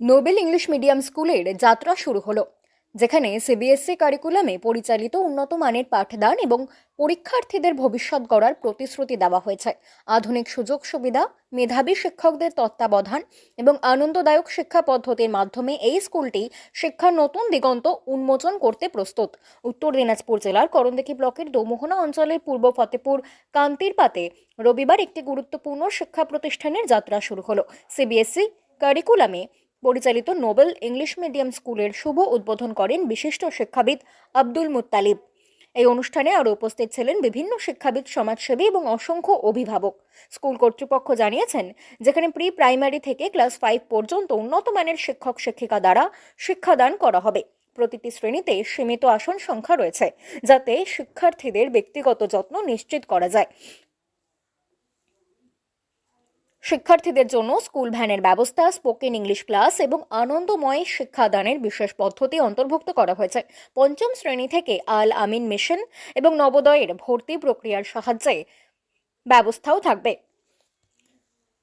Nobel English medium স্কুলের যাত্রা শুরু হলো, যেখানে সিবিএসসি কারিকুলামে পরিচালিত উন্নত মানের পাঠদান এবং পরীক্ষার্থীদের ভবিষ্যৎ গড়ার প্রতিশ্রুতি দেওয়া হয়েছে। আধুনিক সুযোগ সুবিধা, মেধাবী শিক্ষকদের তত্ত্বাবধান এবং আনন্দদায়ক শিক্ষা পদ্ধতির মাধ্যমে এই স্কুলটি শিক্ষার নতুন দিগন্ত উন্মোচন করতে প্রস্তুত। উত্তর দিনাজপুর জেলার করণদেখি ব্লকের দোমোহনা অঞ্চলের পূর্ব ফতেপুর কান্তিরপাতে রবিবার একটি গুরুত্বপূর্ণ শিক্ষা প্রতিষ্ঠানের যাত্রা শুরু হলো। সিবিএসসি কারিকুলামে পরিচালিত নোবেল ইংলিশ মিডিয়াম স্কুলের শুভ উদ্বোধন করেন বিশিষ্ট শিক্ষাবিদ আব্দুল মুতালিব এই অনুষ্ঠানে আরও উপস্থিত ছিলেন বিভিন্ন শিক্ষাবিদ, সমাজসেবী এবং অসংখ্য অভিভাবক। স্কুল কর্তৃপক্ষ জানিয়েছেন, যেখানে প্রি প্রাইমারি থেকে ক্লাস ফাইভ পর্যন্ত উন্নত মানের শিক্ষক, শিক্ষিকা দ্বারা শিক্ষাদান করা হবে। প্রতিটি শ্রেণীতে সীমিত আসন সংখ্যা রয়েছে, যাতে শিক্ষার্থীদের ব্যক্তিগত যত্ন নিশ্চিত করা যায়। শিক্ষার্থীদের জন্য স্কুল ভ্যানের ব্যবস্থা স্পোকেন ইংলিশ ক্লাস এবং আনন্দময় শিক্ষাদানের বিশেষ পদ্ধতি অন্তর্ভুক্ত করা হয়েছে। পঞ্চম শ্রেণি থেকে আল আমিন মিশন এবং নবোদয়ের ভর্তি প্রক্রিয়ার সাহায্যে ব্যবস্থাও থাকবে।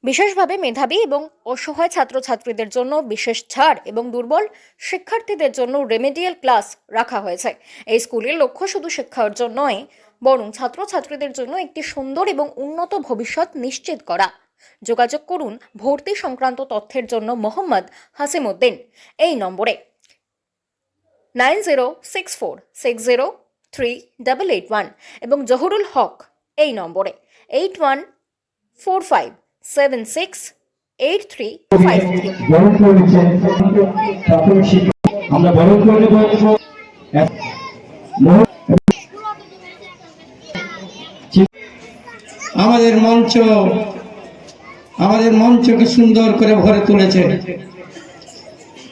বিশেষভাবে মেধাবী এবং অসহায় ছাত্রছাত্রীদের জন্য বিশেষ ছাড় এবং দুর্বল শিক্ষার্থীদের জন্য রেমেডিয়াল ক্লাস রাখা হয়েছে। এই স্কুলের লক্ষ্য শুধু শিক্ষা অর্জন নয়, বরং ছাত্রছাত্রীদের জন্য একটি সুন্দর এবং উন্নত ভবিষ্যৎ নিশ্চিত করা। যোগাযোগ করুন ভর্তি সংক্রান্ত তথ্যের জন্য মোহাম্মদ হাসিমুদ্দিন। এই নম্বরে nine zero six four six zero three double eight one এবং জহুরুল হক এই নম্বরে eight one four five seven six eight three five three. আমরা বরণ করে আমাদের মঞ্চ আমাদের মঞ্চকে সুন্দর করে ভরে তুলেছে।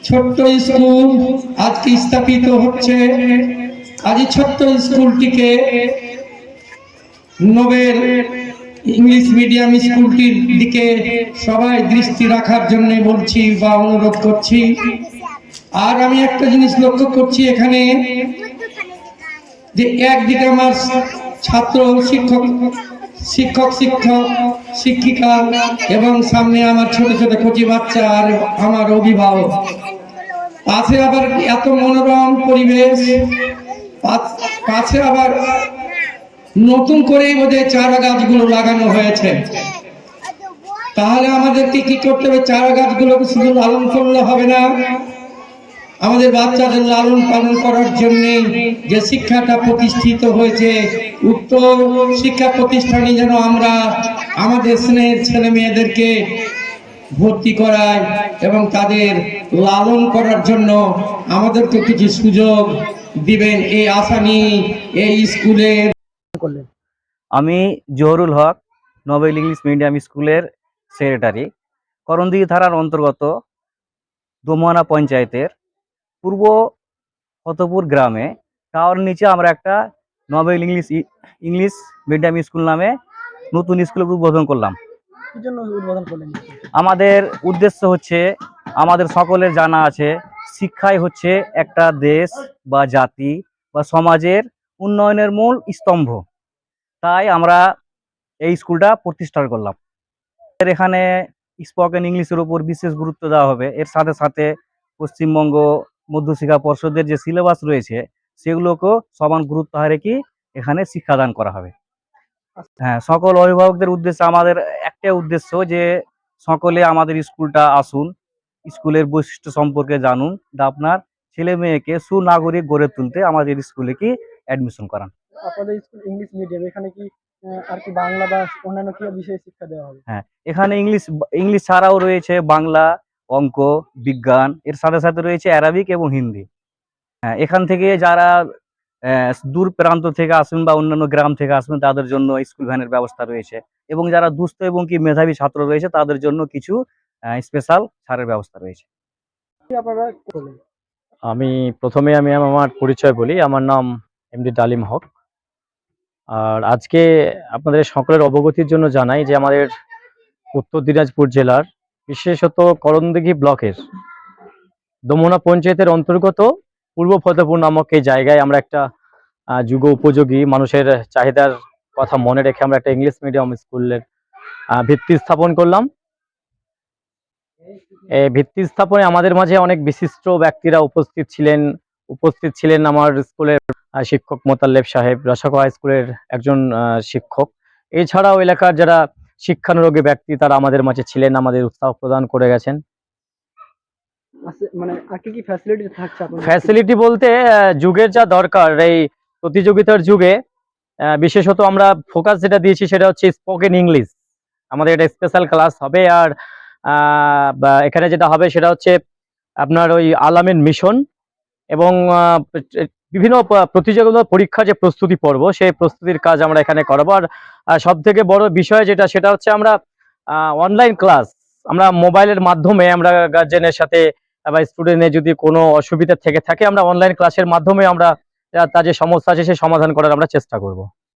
ছোট্ট স্কুল আজকে স্থাপিত হচ্ছে। আজ ছোট্ট স্কুলটিকে নোবেল ইংলিশ মিডিয়াম স্কুলটির দিকে সবাই দৃষ্টি রাখার জন্য বলছি বা অনুরোধ করছি। আর আমি একটা জিনিস লক্ষ্য করছি এখানে, যে একদিকে আমার ছাত্র শিক্ষক শিক্ষক শিক্ষক, শিক্ষিকা এবং সামনে আমার ছোট ছোট কচি বাচ্চা আর আমার অভিভাবক। পাশে আবার এত মনোরম পরিবেশ, পাশে আবার নতুন করেই বোধহয় চারা গাছগুলো লাগানো হয়েছে। তাহলে আমাদেরকে কি করতে হবে? চারা গাছগুলোকে শুধু লালন করলে হবে না আমাদের বাচ্চাদের লালন পালন করার জন্য যে শিক্ষাটা প্রতিষ্ঠিত হয়েছে, উক্ত শিক্ষা প্রতিষ্ঠানে যেন আমরা আমাদের স্নেহের ছেলে মেয়েদেরকে ভর্তি করাই এবং তাদের লালন করার জন্য আমাদেরকে কিছু সুযোগ দিবেন। এই আশা নিয়ে এই স্কুলের আমি Jahurul Haque Nobel English medium স্কুলের সেক্রেটারি, করণদিঘি ধারার অন্তর্গত দোমোয়ানা পঞ্চায়েতের পূর্ব ফতপুর গ্রামে। টাওয়ার নিচে আমরা একটা Nobel English English medium school নামে নতুন স্কুল উদ্বোধন করলাম। উদ্বোধন করলেন? আমাদের উদ্দেশ্য হচ্ছে আমাদের সকলের জানা আছে শিক্ষাই হচ্ছে একটা দেশ বা জাতি বা সমাজের উন্নয়নের মূল স্তম্ভ। তাই আমরা এই স্কুলটা প্রতিষ্ঠা করলাম। এর এখানে স্পোকেন ইংলিশের উপর বিশেষ গুরুত্ব দেওয়া হবে। এর সাথে সাথে পশ্চিমবঙ্গ মধ্যশিক্ষা পর্ষদের যে সিলেবাস রয়েছে সেগুলোকেও সমান গুরুত্ব হারে কি এখানে শিক্ষাদান করা হবে। হ্যাঁ সকল অভিভাবকদের উদ্দেশ্যে আমাদের একটাই উদ্দেশ্য যে সকলে আমাদের স্কুলটা আসুন স্কুলের বৈশিষ্ট্য সম্পর্কে জানুন আপনার ছেলে মেয়েকে সুনাগরিক গড়ে তুলতে আমাদের স্কুলে কি অ্যাডমিশন করান। আপনাদের স্কুল ইংলিশ মিডিয়াম এখানে কি আর কি বাংলা বা অন্যান্য কি বিষয়ে শিক্ষা দেওয়া হবে? হ্যাঁ এখানে ইংলিশ ইংলিশ ছাড়াও রয়েছে বাংলা অঙ্ক, বিজ্ঞান, এর সাথে সাথে রয়েছে অ্যারাবিক এবং হিন্দি হ্যাঁ এখান থেকে যারা দূর প্রান্ত থেকে আসবেন বা অন্যান্য গ্রাম থেকে আসবেন তাদের জন্য স্কুল ভ্যানের ব্যবস্থা রয়েছে। এবং যারা দুস্থ এবং কি মেধাবী ছাত্র রয়েছে, তাদের জন্য কিছু স্পেশাল ছাড়ের ব্যবস্থা রয়েছে। আমি প্রথমে আমি আমার পরিচয় বলি। আমার নাম এমডি ডালিম হক। আর আজকে আপনাদের সকলের অবগতির জন্য জানাই যে আমাদের উত্তর দিনাজপুর জেলার বিশেষত করণদিঘি ব্লকের দমোনা পঞ্চায়েতের অন্তর্গত পূর্ব ফতেপুর নামক এই জায়গায় আমরা একটা যুগ উপযোগী মানুষের চাহিদার কথা মনে রেখে আমরা একটা ইংলিশ মিডিয়াম স্কুলের ভিত্তি স্থাপন করলাম। এই ভিত্তি স্থাপনে আমাদের মাঝে অনেক বিশিষ্ট ব্যক্তিরা উপস্থিত ছিলেন উপস্থিত ছিলেন আমার স্কুলের শিক্ষক মোতাল্লেব সাহেব রসাখোয়া হাই স্কুলের একজন শিক্ষক। এছাড়াও এলাকার যারা শিক্ষানুরোগী ব্যক্তি তারা আমাদের মাঝে ছিলেন আমাদের উৎসাহ প্রদান করে গেছেন। মানে কি কি ফ্যাসিলিটি থাকছে ফ্যাসিলিটি বলতে যুগের যা দরকার এই প্রতিযোগিতার যুগে বিশেষত আমরা ফোকাস যেটা দিয়েছি সেটা হচ্ছে স্পোকেন ইংলিশ আমাদের এটা স্পেশাল ক্লাস হবে আর এখানে যেটা হবে সেটা হচ্ছে আপনার ওই আলামিন মিশন এবং বিভিন্ন প্রতিযোগিতা পরীক্ষা যে প্রস্তুতি পর্ব, সেই প্রস্তুতির কাজ আমরা এখানে করাবো। আর সব থেকে বড় বিষয় যেটা, সেটা হচ্ছে আমরা অনলাইন ক্লাস আমরা মোবাইলের মাধ্যমে আমরা গার্জেনের সাথে বা স্টুডেন্টের যদি কোনো অসুবিধা থেকে থাকে, আমরা অনলাইন ক্লাসের মাধ্যমে আমরা তার যে সমস্যা আছে সেই সমাধান করার আমরা চেষ্টা করব।